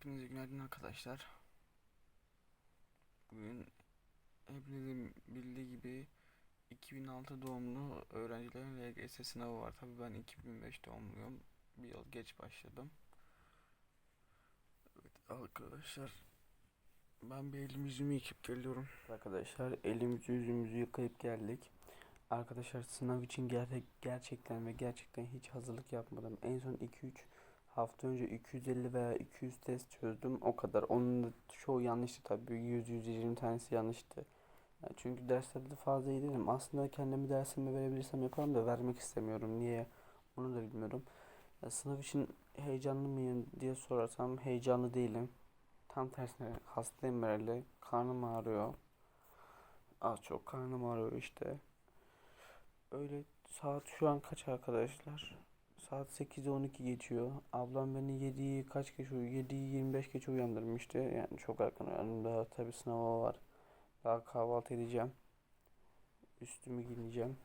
Hepinize günaydın arkadaşlar. Bugün hepinizin bildiği gibi 2006 doğumlu öğrencilerin LGS sınavı var. Tabii ben 2005 doğumluyum. Bir yıl geç başladım. Evet arkadaşlar. Ben bir elimi yüzümü yıkayıp geliyorum. Arkadaşlar elimizi yüzümüzü yıkayıp geldik. Arkadaşlar sınav için ger- gerçekten ve gerçekten hiç hazırlık yapmadım. En son 2-3 hafta önce 250 veya 200 test çözdüm. O kadar. Onun da çoğu yanlıştı tabii. 100-120 tanesi yanlıştı. Yani çünkü derslerde de fazla iyi değilim. Aslında kendimi dersimi verebilirsem yaparım da vermek istemiyorum. Niye? Onu da bilmiyorum. Ya sınav için heyecanlı mıyım diye sorarsam heyecanlı değilim. Tam tersine hastayım böyle. Karnım ağrıyor. Az çok karnım ağrıyor işte. Öyle saat şu an kaç arkadaşlar? Saat 8'e 12 geçiyor. Ablam beni 7'yi kaç geç uyu 7'yi 25 geç uyandırmıştı. Yani çok erken uyandım. Daha tabii sınava var. Daha kahvaltı edeceğim. Üstümü giyineceğim.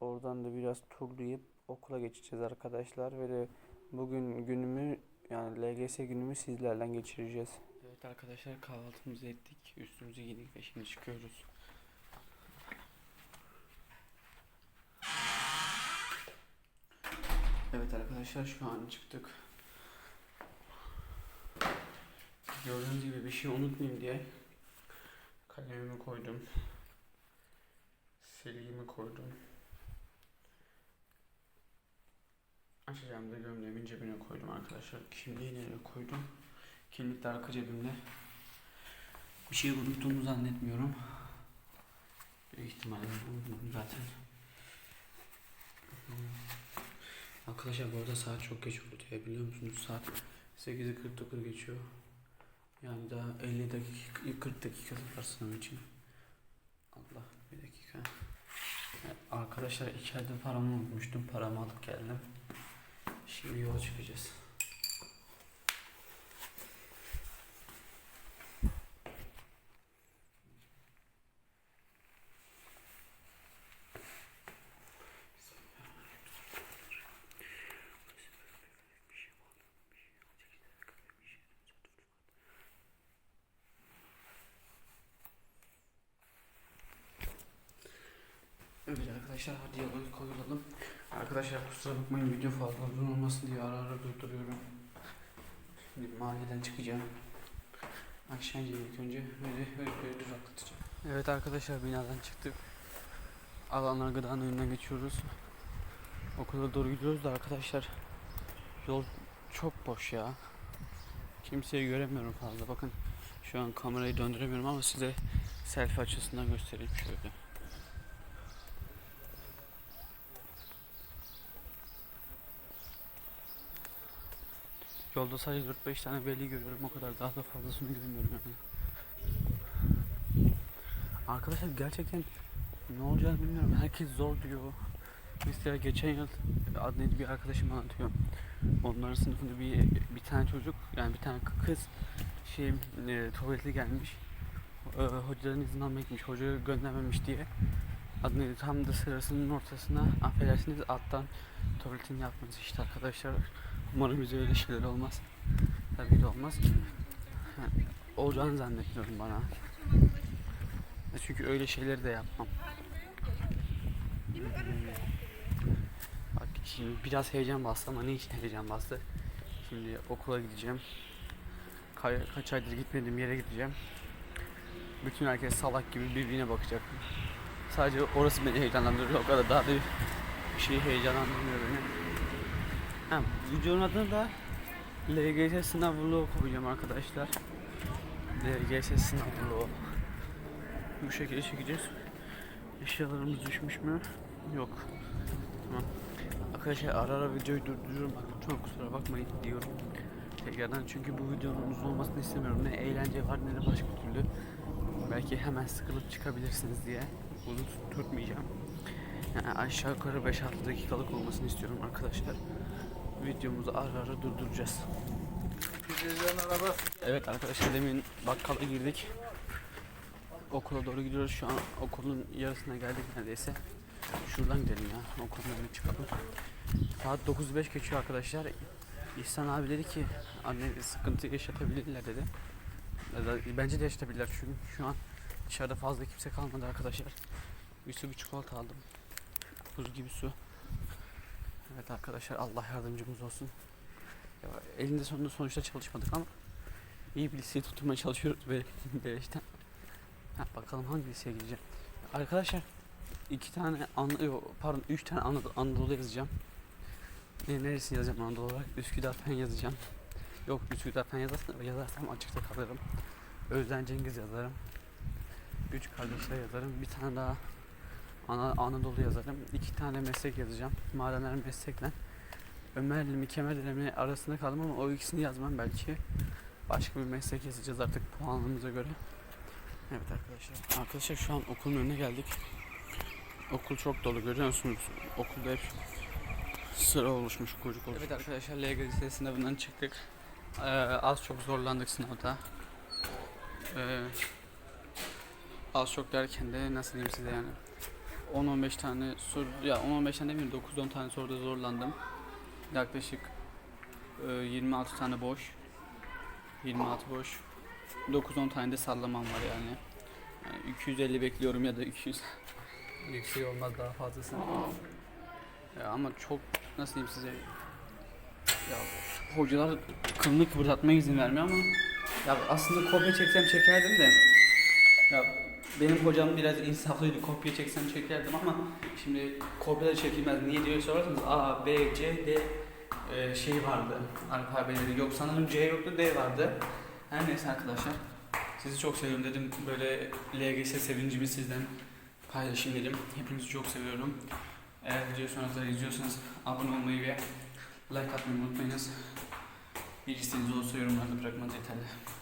Oradan da biraz turlayıp okula geçeceğiz arkadaşlar. Ve de bugün günümü yani LGS günümü sizlerle geçireceğiz. Evet arkadaşlar kahvaltımızı ettik. Üstümüzü giydik ve şimdi çıkıyoruz. Evet arkadaşlar şu an çıktık. Gördüğünüz gibi bir şey unutmayayım diye kalemimi koydum. Silgimi koydum. Açacağım da gömleğimin cebine koydum arkadaşlar. Kimliği nereye koydum? Kimlik de arka cebimde. Bir şey unuttuğumu zannetmiyorum. Büyük ihtimalle unutmadım zaten. Hmm. Arkadaşlar bu arada saat çok geç oldu diye biliyor musunuz? Saat 8'i 49 geçiyor. Yani daha 50 dakika, 40 dakika var sınav için. Allah bir dakika. Evet, arkadaşlar içeride paramı unutmuştum. Paramı alıp geldim. Şimdi yola çıkacağız. Evet arkadaşlar hadi yola koyulalım. Arkadaşlar kusura bakmayın video fazla uzun olmasın diye ara ara durduruyorum. Şimdi mahalleden çıkacağım. İneceğim ilk önce böyle böyle böyle duraklatacağım. Evet arkadaşlar binadan çıktık. Alanlar gıdanın önüne geçiyoruz. Okula doğru gidiyoruz da arkadaşlar yol çok boş ya. Kimseyi göremiyorum fazla. Bakın şu an kamerayı döndüremiyorum ama size selfie açısından göstereyim şöyle. Yolda sadece 4-5 tane veli görüyorum o kadar daha da fazlasını görmüyorum yani. Arkadaşlar gerçekten ne olacağını bilmiyorum. Herkes zor diyor. Mesela geçen yıl adlı bir arkadaşım anlatıyor. Onların sınıfında bir bir tane çocuk yani bir tane kız şey e, tuvalete gelmiş. E, hocaların izin almaya gitmiş. Hoca göndermemiş diye. Adını tam da sırasının ortasına affedersiniz alttan tuvaletin yapması işte arkadaşlar. Umarım bize öyle şeyler olmaz. Tabii de olmaz. Olacağını zannetmiyorum bana. E Çünkü öyle şeyleri de yapmam. Bak şimdi biraz heyecan bastı ama ne için heyecan bastı? Şimdi okula gideceğim. Ka- kaç aydır gitmediğim yere gideceğim. Bütün herkes salak gibi birbirine bakacak. Sadece orası beni heyecanlandırıyor. O kadar daha da bir şey heyecanlandırmıyor beni. Ha, videonun adını da LGS sınav vlogu koyacağım arkadaşlar. LGS sınav vlogu. Bu şekilde çekeceğiz. Eşyalarımız düşmüş mü? Yok. Tamam. Arkadaşlar ara ara videoyu durduruyorum. Lütfen kusura bakmayın diyorum. Tekrardan çünkü bu videonun uzun olmasını istemiyorum. Ne eğlence var ne de başka türlü. Belki hemen sıkılıp çıkabilirsiniz diye. Bunu tut- tutmayacağım. Yani aşağı yukarı 5-6 dakikalık olmasını istiyorum arkadaşlar. Videomuzu ara ara durduracağız. Evet arkadaşlar demin bakkala girdik. Okula doğru gidiyoruz. Şu an okulun yarısına geldik neredeyse. Şuradan gidelim ya. Okulun önüne çıkalım. Saat 9.05 geçiyor arkadaşlar. İhsan abi dedi ki anne sıkıntı yaşatabilirler dedi. Bence de yaşatabilirler çünkü şu an dışarıda fazla kimse kalmadı arkadaşlar. Bir su bir çikolata aldım. Buz gibi su. Evet arkadaşlar Allah yardımcımız olsun. Ya, elinde sonunda sonuçta çalışmadık ama iyi bir liseyi tutmaya çalışıyoruz böyle beleşten. Ha, bakalım hangi liseye gideceğim. Arkadaşlar iki tane Anadolu, yok, pardon üç tane Anadolu, Anadolu yazacağım. Ne, neresini yazacağım Anadolu olarak? Üsküdar fen yazacağım. Yok Üsküdar fen yazarsam, yazarsam açıkta kalırım. Özden Cengiz yazarım. Üç kardeşler yazarım. Bir tane daha Ana, Anadolu yazarım. İki tane meslek yazacağım. Madenler meslekle. Ömerli mi Kemerli mi arasında kaldım ama o ikisini yazmam belki. Başka bir meslek yazacağız artık puanımıza göre. Evet arkadaşlar. Arkadaşlar şu an okulun önüne geldik. Okul çok dolu görüyor musunuz? Okulda hep sıra oluşmuş kuyruk oluşmuş. Evet arkadaşlar LGS sınavından çıktık. Ee, az çok zorlandık sınavda. Ee, az çok derken de nasıl diyeyim size yani 10-15 tane soru ya 10-15 tane demeyeyim 9-10 tane soruda zorlandım. Yaklaşık e, 26 tane boş. 26 boş. 9-10 tane de sallamam var yani. yani 250 bekliyorum ya da 200 yüksek olmaz daha fazlası. Ya ama çok nasıl diyeyim size ya hocalar kılını kıpırdatmaya izin vermiyor ama ya aslında kopya çeksem çekerdim de ya benim hocam biraz insaflıydı kopya çeksem çekerdim ama şimdi kopya da çekilmez. Niye diye sorarsanız A, B, C, D e, şey vardı alfabeleri. Yok sanırım C yoktu D vardı. Her neyse arkadaşlar sizi çok seviyorum dedim. Böyle LGS sevincimi sizden paylaşayım dedim. Hepinizi çok seviyorum. Eğer video kadar izliyorsanız abone olmayı ve like atmayı unutmayınız. Bir isteğiniz olursa yorumlarda bırakmanız yeterli